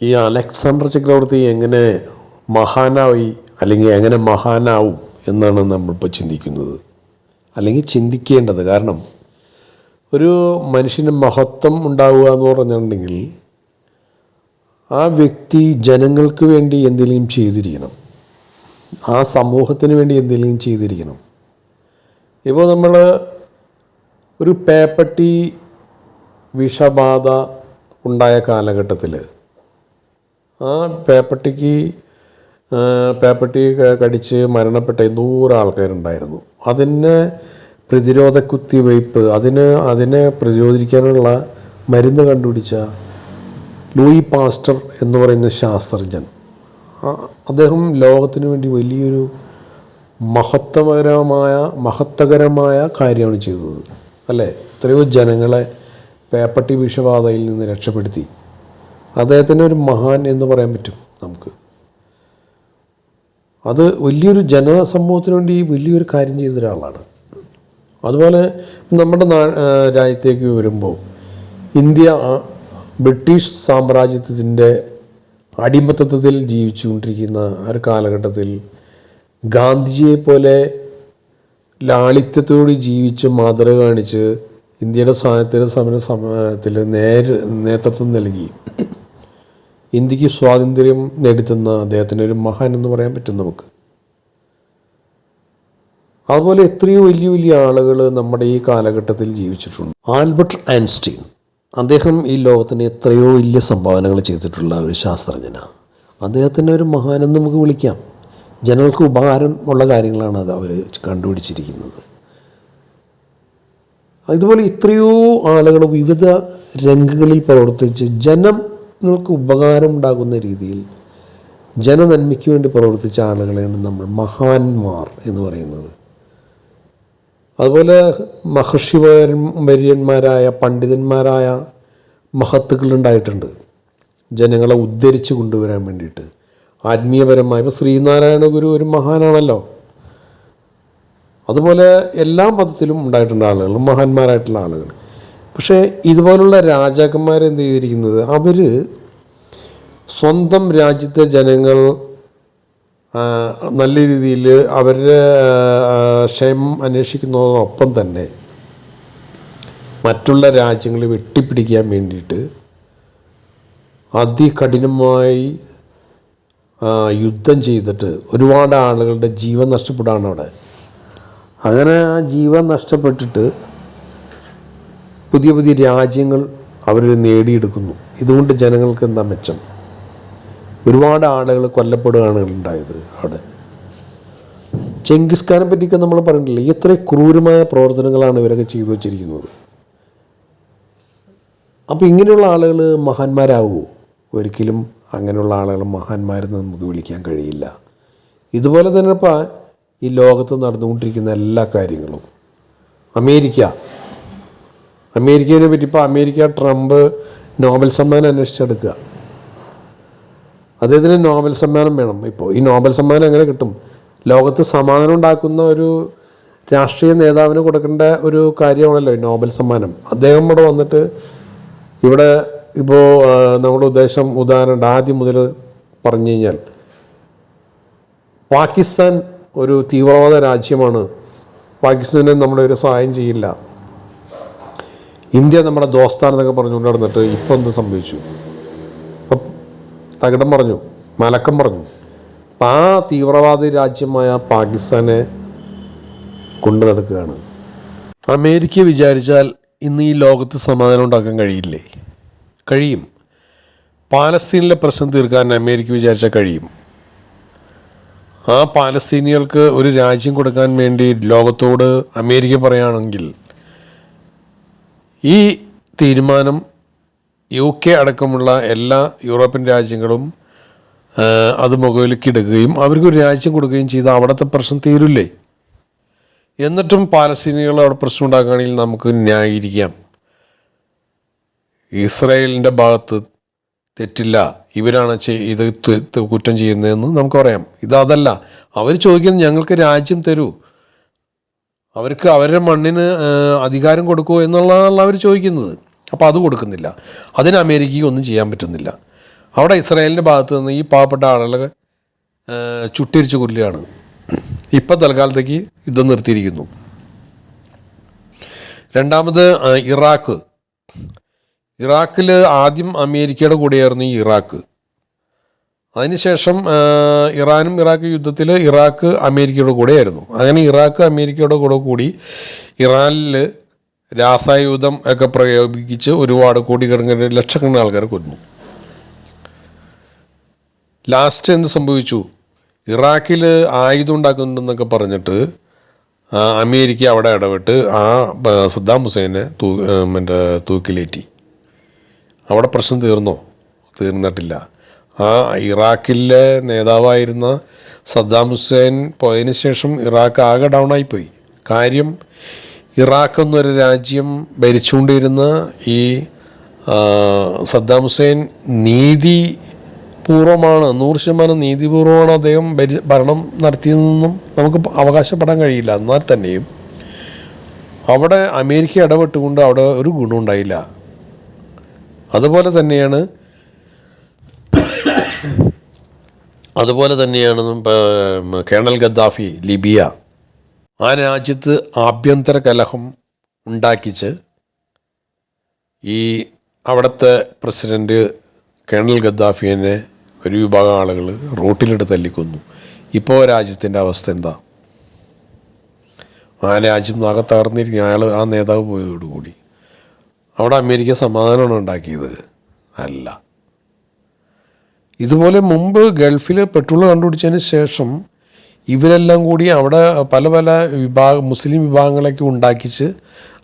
ഈ അലക്സാണ്ടർ ചക്രവർത്തി എങ്ങനെ മഹാനായി അല്ലെങ്കിൽ എങ്ങനെ മഹാനാവും എന്നാണ് നമ്മളിപ്പോൾ ചിന്തിക്കുന്നത്. അല്ലെങ്കിൽ ചിന്തിക്കേണ്ടത്. കാരണം ഒരു മനുഷ്യന് മഹത്വം ഉണ്ടാവുക എന്ന് പറഞ്ഞിട്ടുണ്ടെങ്കിൽ ആ വ്യക്തി ജനങ്ങൾക്ക് വേണ്ടി എന്തെങ്കിലും ചെയ്തിരിക്കണം. ആ സമൂഹത്തിന് വേണ്ടി എന്തെങ്കിലും ചെയ്തിരിക്കണം. ഇപ്പോൾ നമ്മൾ ഒരു പേപ്പട്ടി വിഷബാധ ഉണ്ടായ കാലഘട്ടത്തിൽ ആ പേപ്പട്ടിക്ക് പേപ്പട്ടി കടിച്ച് മരണപ്പെട്ട എന്തോരം ആൾക്കാരുണ്ടായിരുന്നു. അതിന് പ്രതിരോധ കുത്തിവയ്പ്പ് അതിന് അതിനെ പ്രതിരോധിക്കാനുള്ള മരുന്ന് കണ്ടുപിടിച്ച ലൂയി പാസ്റ്റർ എന്ന് പറയുന്ന ശാസ്ത്രജ്ഞൻ. അദ്ദേഹം ലോകത്തിന് വേണ്ടി വലിയൊരു മഹത്വകരമായ മഹത്വകരമായ കാര്യമാണ് ചെയ്തത്. അല്ലേ? എത്രയോ ജനങ്ങളെ പേപ്പട്ടി വിഷബാധയിൽ നിന്ന് രക്ഷപ്പെടുത്തി. അദ്ദേഹത്തിന് ഒരു മഹാൻ എന്ന് പറയാൻ പറ്റും നമുക്ക്. അത് വലിയൊരു ജനസമൂഹത്തിന് വേണ്ടി വലിയൊരു കാര്യം ചെയ്ത ഒരാളാണ്. അതുപോലെ നമ്മുടെ നാ രാജ്യത്തേക്ക് വരുമ്പോൾ ഇന്ത്യ ബ്രിട്ടീഷ് സാമ്രാജ്യത്തിന്റെ അടിമത്തത്വത്തിൽ ജീവിച്ചുകൊണ്ടിരിക്കുന്ന ഒരു കാലഘട്ടത്തിൽ ഗാന്ധിജിയെ പോലെ ലാളിത്യത്തോട് ജീവിച്ച് മാതൃക കാണിച്ച് ഇന്ത്യയുടെ സ്വാതന്ത്ര്യ സമര സമയത്തിൽ നേര് നേതൃത്വം നൽകി. ഇന്ത്യയ്ക്ക് സ്വാതന്ത്ര്യം നേടിത്തുന്ന അദ്ദേഹത്തിന്റെ ഒരു മഹാൻ എന്ന് പറയാൻ പറ്റും നമുക്ക്. അതുപോലെ എത്രയോ വലിയ വലിയ ആളുകൾ നമ്മുടെ ഈ കാലഘട്ടത്തിൽ ജീവിച്ചിട്ടുണ്ട്. Albert Einstein. അദ്ദേഹം ഈ ലോകത്തിന് എത്രയോ വലിയ സംഭാവനകൾ ചെയ്തിട്ടുള്ള ഒരു ശാസ്ത്രജ്ഞനാണ് അദ്ദേഹത്തിന്റെ ഒരു മഹാനെന്ന് നമുക്ക് വിളിക്കാം. ജനങ്ങൾക്ക് ഉപകാരം ഉള്ള കാര്യങ്ങളാണ് അത് അവർ കണ്ടുപിടിച്ചിരിക്കുന്നത്. അതുപോലെ എത്രയോ ആളുകൾ വിവിധ രംഗങ്ങളിൽ പ്രവർത്തിച്ച് ജനങ്ങൾക്ക് ഉപകാരം ഉണ്ടാകുന്ന രീതിയിൽ ജനനന്മയ്ക്ക് വേണ്ടി പ്രവർത്തിച്ച ആളുകളെയാണ് നമ്മൾ മഹാന്മാർ എന്ന് പറയുന്നത്. അതുപോലെ മഹർഷി വര്യന്മാരായ പണ്ഡിതന്മാരായ മഹത്തുക്കൾ ഉണ്ടായിട്ടുണ്ട് ജനങ്ങളെ ഉദ്ധരിച്ച് കൊണ്ടുവരാൻ വേണ്ടിയിട്ട്. ആത്മീയപരമായ ഇപ്പോൾ ശ്രീനാരായണ ഗുരു ഒരു മഹാനാണല്ലോ. അതുപോലെ എല്ലാ മതത്തിലും ഉണ്ടായിട്ടുള്ള ആളുകൾ മഹാന്മാരായിട്ടുള്ള ആളുകൾ. പക്ഷേ ഇതുപോലുള്ള രാജാക്കന്മാർ എന്ത് ചെയ്തിരിക്കുന്നത്? അവർ സ്വന്തം രാജ്യത്തെ ജനങ്ങൾ നല്ല രീതിയിൽ അവരുടെ ക്ഷേമം അന്വേഷിക്കുന്നതോടൊപ്പം തന്നെ മറ്റുള്ള രാജ്യങ്ങളെ വെട്ടിപ്പിടിക്കാൻ വേണ്ടിയിട്ട് അതികഠിനമായി യുദ്ധം ചെയ്തിട്ട് ഒരുപാട് ആളുകളുടെ ജീവൻ നഷ്ടപ്പെടുകയാണ് അവിടെ. അങ്ങനെ ആ ജീവൻ നഷ്ടപ്പെട്ടിട്ട് പുതിയ പുതിയ രാജ്യങ്ങൾ അവർ നേടിയെടുക്കുന്നു. ഇതുകൊണ്ട് ജനങ്ങൾക്ക് എന്താ മെച്ചം? ഒരുപാട് ആളുകൾ കൊല്ലപ്പെടുകയാണ് ഉണ്ടായത് അവിടെ. ചെങ്കിസ് ഖാനെ പറ്റിയൊക്കെ നമ്മൾ പറഞ്ഞിട്ടില്ല? എത്ര ക്രൂരമായ പ്രവർത്തനങ്ങളാണ് ഇവരൊക്കെ ചെയ്തു വച്ചിരിക്കുന്നത്. അപ്പോൾ ഇങ്ങനെയുള്ള ആളുകൾ മഹാന്മാരാവുമോ ഒരിക്കലും അങ്ങനെയുള്ള ആളുകൾ മഹാന്മാരെന്ന് നമുക്ക് വിളിക്കാൻ കഴിയില്ല. ഇതുപോലെ തന്നെ ഇപ്പം ഈ ലോകത്ത് നടന്നുകൊണ്ടിരിക്കുന്ന എല്ലാ കാര്യങ്ങളും. അമേരിക്ക. അമേരിക്കയെ പറ്റി ഇപ്പോൾ അമേരിക്ക ട്രംപ് നോബൽ സമ്മാനം അന്വേഷിച്ചെടുക്കുക. അദ്ദേഹത്തിന് നോബൽ സമ്മാനം വേണം ഇപ്പോൾ ഈ നോബൽ സമ്മാനം എങ്ങനെ കിട്ടും? ലോകത്ത് സമാധാനം ഉണ്ടാക്കുന്ന ഒരു രാഷ്ട്രീയ നേതാവിന് കൊടുക്കേണ്ട ഒരു കാര്യമാണല്ലോ ഈ നോബൽ സമ്മാനം. അദ്ദേഹം ഇവിടെ വന്നിട്ട് ഇവിടെ ഇപ്പോൾ നമ്മുടെ ഉദ്ദേശം ഉദാഹരണം ആദ്യം മുതൽ പറഞ്ഞു കഴിഞ്ഞാൽ പാകിസ്ഥാൻ ഒരു തീവ്രവാദ രാജ്യമാണ്. പാകിസ്ഥാനെ നമ്മുടെ ഒരു സഹായം ചെയ്യില്ല. ഇന്ത്യ നമ്മുടെ ദോസ്താനെന്നൊക്കെ പറഞ്ഞുകൊണ്ട് നടന്നിട്ട് ഇപ്പം എന്ത് സംഭവിച്ചു? ഇപ്പം തകിടം പറഞ്ഞു മലക്കം പറഞ്ഞു അപ്പം ആ തീവ്രവാദി രാജ്യമായ പാകിസ്ഥാനെ കൊണ്ടു നടക്കുകയാണ്. അമേരിക്ക വിചാരിച്ചാൽ ഇന്ന് ഈ ലോകത്ത് സമാധാനം ഉണ്ടാക്കാൻ കഴിയില്ലേ? കഴിയും. പാലസ്തീനിലെ പ്രശ്നം തീർക്കാൻ അമേരിക്ക വിചാരിച്ചാൽ കഴിയും. ആ പാലസ്തീനികൾക്ക് ഒരു രാജ്യം കൊടുക്കാൻ വേണ്ടി ലോകത്തോട് അമേരിക്ക പറയുകയാണെങ്കിൽ ഈ തീരുമാനം യു കെ അടക്കമുള്ള എല്ലാ യൂറോപ്യൻ രാജ്യങ്ങളും അത് മുകളിലേക്ക് ഇടുകയും അവർക്കൊരു രാജ്യം കൊടുക്കുകയും ചെയ്താൽ അവിടുത്തെ പ്രശ്നം തീരില്ലേ? എന്നിട്ടും പാലസ്തീനികൾ അവിടെ പ്രശ്നം ഉണ്ടാക്കുകയാണെങ്കിൽ നമുക്ക് ന്യായീകരിക്കാം. ഇസ്രായേലിന്റെ ഭാഗത്ത് തെറ്റില്ല. ഇവരാണ് ഇത് കുറ്റം ചെയ്യുന്നതെന്ന് നമുക്ക് പറയാം ഇത് അതല്ല. അവർ ചോദിക്കുന്നത് ഞങ്ങൾക്ക് രാജ്യം തരൂ. അവർക്ക് അവരുടെ മണ്ണിന് അധികാരം കൊടുക്കുമോ എന്നുള്ളതാണ് അവർ ചോദിക്കുന്നത്. അപ്പോൾ അത് കൊടുക്കുന്നില്ല. അതിന് അമേരിക്കയ്ക്ക് ഒന്നും ചെയ്യാൻ പറ്റുന്നില്ല. അവിടെ ഇസ്രായേലിന്റെ ഭാഗത്ത് നിന്ന് ഈ പാവപ്പെട്ട ആളുകൾ ചുട്ടിരിച്ച് കൊല്ലുകയാണ്. ഇപ്പം തൽക്കാലത്തേക്ക് യുദ്ധം നിർത്തിയിരിക്കുന്നു. രണ്ടാമത് ഇറാഖ്. ഇറാഖിൽ ആദ്യം അമേരിക്കയുടെ കൂടെയായിരുന്നു ഈ ഇറാഖ്. അതിനുശേഷം ഇറാനും ഇറാഖ് യുദ്ധത്തിൽ ഇറാഖ് അമേരിക്കയുടെ കൂടെയായിരുന്നു. അങ്ങനെ ഇറാഖ് അമേരിക്കയുടെ കൂടെ കൂടി ഇറാനിൽ രാസായുധം ഒക്കെ പ്രയോഗിച്ച് ഒരുപാട് കോടിക്കണക്കിന് ലക്ഷക്കണക്കിന് ആൾക്കാർ കൊന്നു. ലാസ്റ്റ് എന്ത് സംഭവിച്ചു? ഇറാഖിൽ ആയുധം ഉണ്ടാക്കുന്നുണ്ടെന്നൊക്കെ പറഞ്ഞിട്ട് അമേരിക്ക അവിടെ ഇടപെട്ട് ആ സദ്ദാം ഹുസൈനെ തൂ മറ്റേ തൂക്കിലേറ്റി. അവിടെ പ്രശ്നം തീർന്നോ? തീർന്നിട്ടില്ല. ആ ഇറാഖിലെ നേതാവായിരുന്ന സദ്ദാം ഹുസൈൻ പോയതിന് ശേഷം ഇറാഖ് ആകെ ഡൗൺ ആയിപ്പോയി കാര്യം ഇറാഖ് എന്നൊരു രാജ്യം ഭരിച്ചുകൊണ്ടിരുന്ന ഈ സദ്ദാം ഹുസൈൻ നീതി പൂർവമാണ് നൂറ് ശതമാനം നീതിപൂർവമാണ് അദ്ദേഹം ഭരി- ഭരണം നടത്തിയതെന്നും നമുക്ക് അവകാശപ്പെടാൻ കഴിയില്ല. എന്നാൽ തന്നെയും അവിടെ അമേരിക്ക ഇടപെട്ടുകൊണ്ട് അവിടെ ഒരു ഗുണം ഉണ്ടായില്ല അതുപോലെ തന്നെയാണ് അതുപോലെ തന്നെയാണ് കേണൽ ഗദ്ദാഫി ലിബിയ. ആ രാജ്യത്ത് ആഭ്യന്തര കലഹം ഉണ്ടാക്കിച്ച് ഈ അവിടുത്തെ പ്രസിഡന്റ് കേണൽ ഗദ്ദാഫിയെ ഒരു വിഭാഗം ആളുകൾ റോട്ടിലിട്ട് തല്ലിക്കൊന്നു. ഇപ്പോൾ രാജ്യത്തിന്റെ അവസ്ഥ എന്താ? ആ രാജ്യം ആകെ തകർന്നിരിക്കും അയാൾ ആ നേതാവ് പോയതോടുകൂടി. അവിടെ അമേരിക്ക സമാധാനമാണ് ഉണ്ടാക്കിയത്. അല്ല. ഇതുപോലെ മുമ്പ് ഗൾഫിൽ പെട്രോൾ കണ്ടുപിടിച്ചതിന് ശേഷം ഇവരെല്ലാം കൂടി അവിടെ പല പല വിഭാഗ മുസ്ലിം വിഭാഗങ്ങളൊക്കെ ഉണ്ടാക്കിച്ച്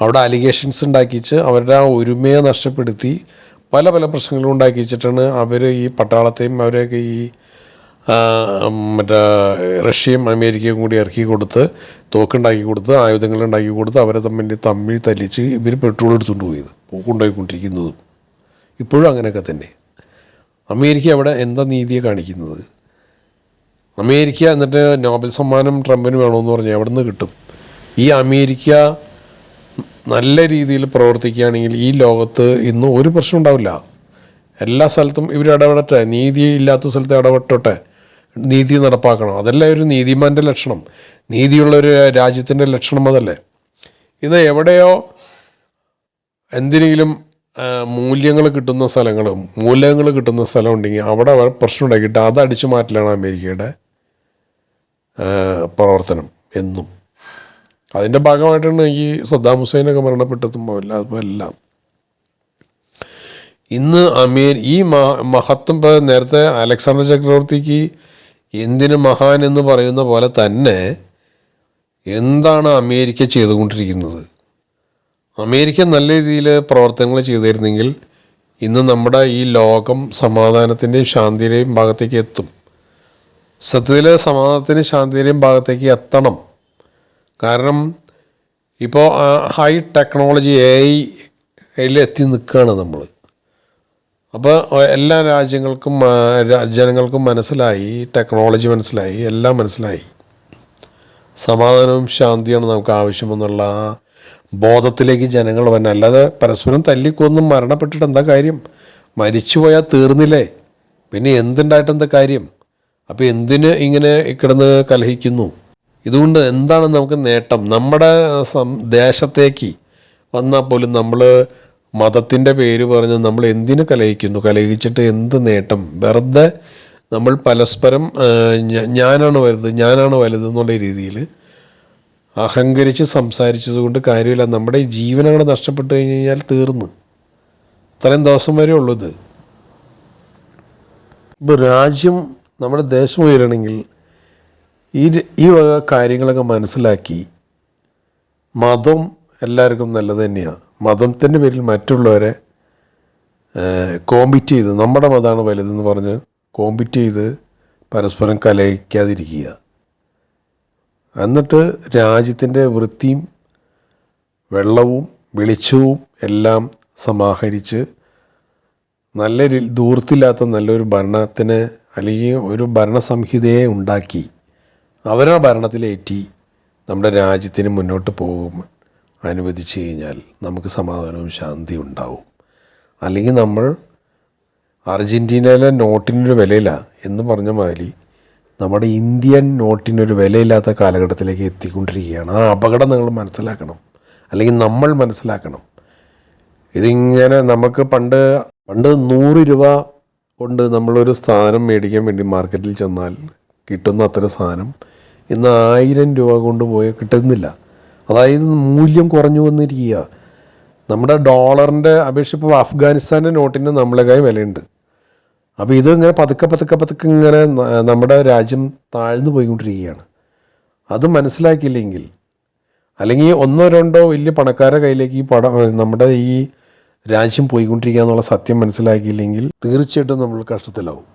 അവിടെ അലിഗേഷൻസ് ഉണ്ടാക്കിച്ച് അവരുടെ ആ ഒരുമയെ നഷ്ടപ്പെടുത്തി പല പല പ്രശ്നങ്ങളും ഉണ്ടാക്കി വെച്ചിട്ടാണ് അവർ ഈ പട്ടാളത്തെയും അവരെയൊക്കെ ഈ മറ്റേ റഷ്യയും അമേരിക്കയും കൂടി ഇറക്കി കൊടുത്ത് തോക്കുണ്ടാക്കി കൊടുത്ത് ആയുധങ്ങൾ ഉണ്ടാക്കി കൊടുത്ത് അവരെ തമ്മിൽ തമ്മിൽ തല്ലിച്ച് ഇവർ പെട്രോൾ എടുത്തുകൊണ്ട് പോയത് കൊണ്ടുപോയിക്കൊണ്ടിരിക്കുന്നതും ഇപ്പോഴും അങ്ങനെയൊക്കെ തന്നെ. അമേരിക്ക അവിടെ എന്താ നീതിയെ കാണിക്കുന്നത്? അമേരിക്ക എന്നിട്ട് നോബൽ സമ്മാനം ട്രംപിന് വേണമെന്ന് പറഞ്ഞാൽ എവിടെ നിന്ന് കിട്ടും? ഈ അമേരിക്ക നല്ല രീതിയിൽ പ്രവർത്തിക്കുകയാണെങ്കിൽ ഈ ലോകത്ത് ഇന്ന് ഒരു പ്രശ്നം ഉണ്ടാവില്ല. എല്ലാ സ്ഥലത്തും ഇവർ ഇടപെടട്ടെ നീതി ഇല്ലാത്ത സ്ഥലത്ത് ഇടപെട്ടോട്ടെ. നീതി നടപ്പാക്കണം. അതല്ലേ ഒരു നീതിമാന്റെ ലക്ഷണം. നീതിയുള്ള ഒരു രാജ്യത്തിന്റെ ലക്ഷണം അതല്ലേ. ഇത് എവിടെയോ എന്തിനെങ്കിലും മൂല്യങ്ങൾ കിട്ടുന്ന സ്ഥലങ്ങൾ മൂല്യങ്ങൾ കിട്ടുന്ന സ്ഥലം ഉണ്ടെങ്കിൽ അവിടെ പ്രശ്നം ഉണ്ടാക്കിയിട്ട് അത് അടിച്ചു മാറ്റലാണ് അമേരിക്കയുടെ പ്രവർത്തനം എന്നും. അതിന്റെ ഭാഗമായിട്ടാണ് ഈ സദ്ദാം ഹുസൈനൊക്കെ മരണപ്പെട്ടതും എല്ലാം എല്ലാം. ഇന്ന് അമേരി ഈ മഹത്വം നേരത്തെ അലക്സാണ്ടർ ചക്രവർത്തിക്ക് എന്തിന് മഹാൻ എന്ന് പറയുന്ന പോലെ തന്നെ എന്താണ് അമേരിക്ക ചെയ്തുകൊണ്ടിരിക്കുന്നത്? അമേരിക്ക നല്ല രീതിയിൽ പ്രവർത്തനങ്ങൾ ചെയ്തിരുന്നെങ്കിൽ ഇന്ന് നമ്മുടെ ഈ ലോകം സമാധാനത്തിന്റെയും ശാന്തിയുടെയും ഭാഗത്തേക്ക് എത്തും. സത്യത്തിൽ സമാധാനത്തിന്റെയും ശാന്തിയുടെയും ഭാഗത്തേക്ക് എത്തണം. കാരണം ഇപ്പോൾ ഹൈ ടെക്നോളജി എ ഐയിൽ എത്തി നിൽക്കുകയാണ് നമ്മൾ. അപ്പോൾ എല്ലാ രാജ്യങ്ങൾക്കും ജനങ്ങൾക്കും മനസ്സിലായി ടെക്നോളജി മനസ്സിലായി എല്ലാം മനസ്സിലായി. സമാധാനവും ശാന്തിയാണ് നമുക്ക് ആവശ്യമെന്നുള്ള ബോധത്തിലേക്ക് ജനങ്ങൾ വന്നു. അല്ലാതെ പരസ്പരം തല്ലിക്കൊന്നും മരണപ്പെട്ടിട്ട് എന്താ കാര്യം? മരിച്ചുപോയാൽ തീർന്നില്ലേ? പിന്നെ എന്തുണ്ടായിട്ട് എന്താ കാര്യം? അപ്പോൾ എന്തിന് ഇങ്ങനെ കിടന്ന് കലഹിക്കുന്നു? ഇതുകൊണ്ട് എന്താണ് നമുക്ക് നേട്ടം? നമ്മുടെ ദേശത്തേക്ക് വന്നാൽ പോലും നമ്മൾ മതത്തിന്റെ പേര് പറഞ്ഞ് നമ്മൾ എന്തിനു കലഹിക്കുന്നു? കലഹിച്ചിട്ട് എന്ത് നേട്ടം? വെറുതെ നമ്മൾ പരസ്പരം ഞാനാണ് വലുത് ഞാനാണ് വലുത് എന്നുള്ള രീതിയിൽ അഹങ്കരിച്ച് സംസാരിച്ചത് കൊണ്ട് കാര്യമില്ല. നമ്മുടെ ജീവനങ്ങൾ നഷ്ടപ്പെട്ടു കഴിഞ്ഞ് കഴിഞ്ഞാൽ തീർന്ന്. ഇത്രയും ദിവസം വരെ ഉള്ളത് ഇപ്പോൾ രാജ്യം നമ്മുടെ ദേശം ഉയരണമെങ്കിൽ ഈ ഈ വക കാര്യങ്ങളൊക്കെ മനസ്സിലാക്കി മതം എല്ലാവർക്കും നല്ലത് തന്നെയാണ് മതത്തിന്റെ പേരിൽ മറ്റുള്ളവരെ കോമ്പിറ്റ് ചെയ്ത് നമ്മുടെ മതമാണ് വലുതെന്ന് പറഞ്ഞ് കോമ്പിറ്റ് ചെയ്ത് പരസ്പരം കലഹിക്കാതിരിക്കുക. എന്നിട്ട് രാജ്യത്തിന്റെ വൃത്തിയും വെള്ളവും വെളിച്ചവും എല്ലാം സമാഹരിച്ച് നല്ല ദൂർത്തില്ലാത്ത നല്ലൊരു ഭരണത്തിന് അല്ലെങ്കിൽ ഒരു ഭരണസംഹിതയെ ഉണ്ടാക്കി അവരുടെ ഭരണത്തിലേറ്റി നമ്മുടെ രാജ്യത്തിന് മുന്നോട്ട് പോകും. അനുവദിച്ചു കഴിഞ്ഞാൽ നമുക്ക് സമാധാനവും ശാന്തിയും ഉണ്ടാവും. അല്ലെങ്കിൽ നമ്മൾ അർജന്റീനയിലെ നോട്ടിനൊരു വിലയില്ല എന്ന് പറഞ്ഞ മാതിരി നമ്മുടെ ഇന്ത്യൻ നോട്ടിനൊരു വിലയില്ലാത്ത കാലഘട്ടത്തിലേക്ക് എത്തിക്കൊണ്ടിരിക്കുകയാണ്. ആ അപകടം നിങ്ങൾ മനസ്സിലാക്കണം. അല്ലെങ്കിൽ നമ്മൾ മനസ്സിലാക്കണം. ഇതിങ്ങനെ നമുക്ക് പണ്ട് പണ്ട് നൂറ് രൂപ കൊണ്ട് നമ്മളൊരു സാധനം മേടിക്കാൻ വേണ്ടി മാർക്കറ്റിൽ ചെന്നാൽ കിട്ടുന്ന അത്ര സാധനം ഇന്ന് ആയിരം രൂപ കൊണ്ട് പോയാൽ കിട്ടുന്നില്ല. അതായത് മൂല്യം കുറഞ്ഞു വന്നിരിക്കുക. നമ്മുടെ ഡോളറിന്റെ അപേക്ഷിച്ച് ഇപ്പോൾ അഫ്ഗാനിസ്ഥാന്റെ നോട്ടിന് നമ്മളെക്കായി വിലയുണ്ട്. അപ്പോൾ ഇത് ഇങ്ങനെ പതുക്കെ പതുക്കെ പതുക്കെ ഇങ്ങനെ നമ്മുടെ രാജ്യം താഴ്ന്നു പോയിക്കൊണ്ടിരിക്കുകയാണ്. അത് മനസ്സിലാക്കിയില്ലെങ്കിൽ അല്ലെങ്കിൽ ഒന്നോ രണ്ടോ വലിയ പണക്കാരെ കയ്യിലേക്ക് ഈ പടം നമ്മുടെ ഈ രാജ്യം പോയിക്കൊണ്ടിരിക്കുക എന്നുള്ള സത്യം മനസ്സിലാക്കിയില്ലെങ്കിൽ തീർച്ചയായിട്ടും നമ്മൾ കഷ്ടത്തിലാവും.